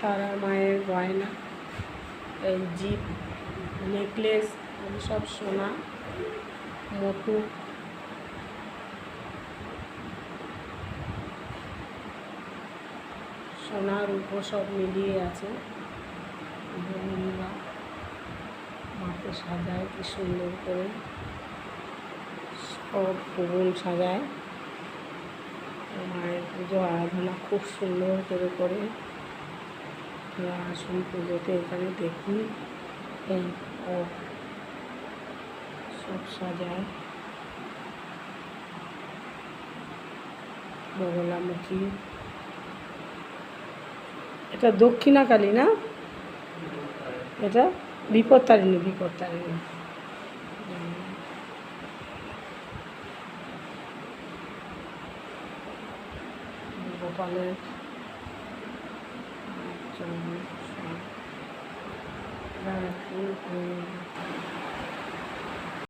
তারা মায়ের গয়না, এই জিপ, নেকলেস সব সোনা মোটু সোনার উপর সব মিলিয়ে আছে। মাকে সাজায়, কি সুন্দর করে সব বোন সাজায়। মায়ের পুজো, আরাধনা খুব সুন্দর করে করে আসুন পুজোতে এখানে দেখুন। সব সাজায়। বগলামুখী। এটা দক্ষিণাকালী না? এটা বিপত্তারিণী হুম। গোপালের Thank you.